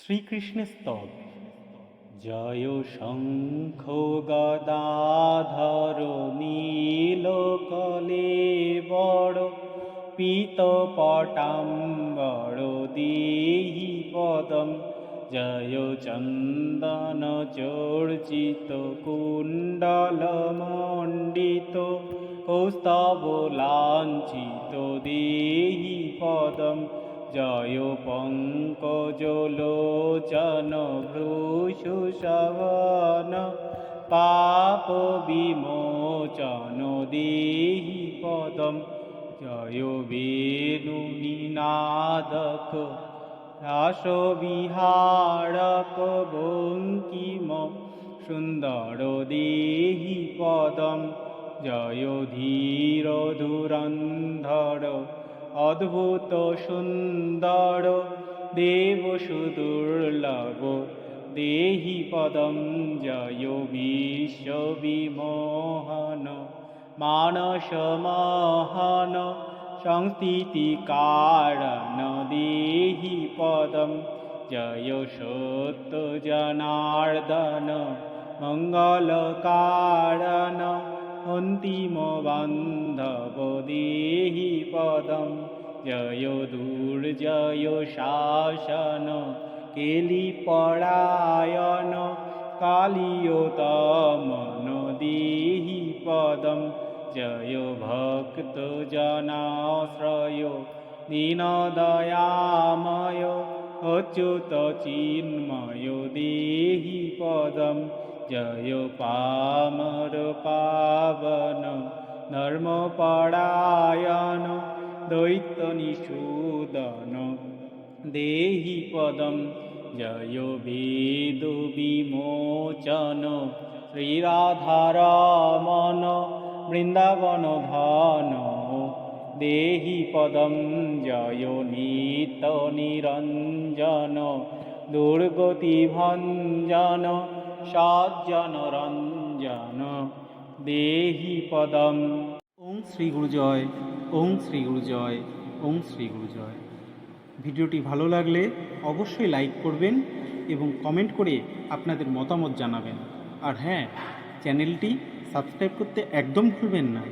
শ্রীকৃষ্ণের স্তব জয় শঙ্খ গদাধর নীল কলে বড়, পীত পটাম্বর দেহি পদম। জয় চন্দন চর্চিত কুণ্ডল মণ্ডিত, কৌস্তব লাঞ্ছিত দেহি পদম। জয় পঙ্কজ লোচন ভ্রূষুষবন পাপ বিমোচন দেহি পদম। জয় বেণু নিনাদক, রাস বিহারক বঙ্কিম সুন্দর দেহি পদম। জয় ধীর ধুরন্ধর অদ্ভুত সুন্দর, দেব সুদুর্লভ, দেহি পদম জয় বিশ্ব বিমোহন, মানস মহন সংস্থিতি কারণ, দেহি পদম জয় সত্য জনার্দন, মঙ্গল কারণ, অন্তিম বান্ধব, দেহি দুর্জয় শাসন কেলি পরায়ণ কালিয়োতমন দেহি পদম জয় ভক্ত জনাশ্রয় দীনদয়াময় অচ্যুত চিন্ময় দেহি পদম জয় পামর পাবন ধর্মপরায়ণ দৈত্য নিষূদন দেহি পদম জয় বেদ বিমোচন শ্রীরাধারমন বৃন্দাবন ধন দেহি পদম জয় নিত নিরঞ্জন দুর্গতি ভঞ্জন সজ্জন রঞ্জন দেহি পদম। ওং শ্রী গুরুজয় ওং শ্রী গুরুজয় ওং শ্রী গুরুজয় ভিডিওটি ভালো লাগলে অবশ্যই লাইক করবেন এবং কমেন্ট করে আপনাদের মতামত জানাবেন। আর হ্যাঁ চ্যানেলটি সাবস্ক্রাইব করতে একদম ভুলবেন না।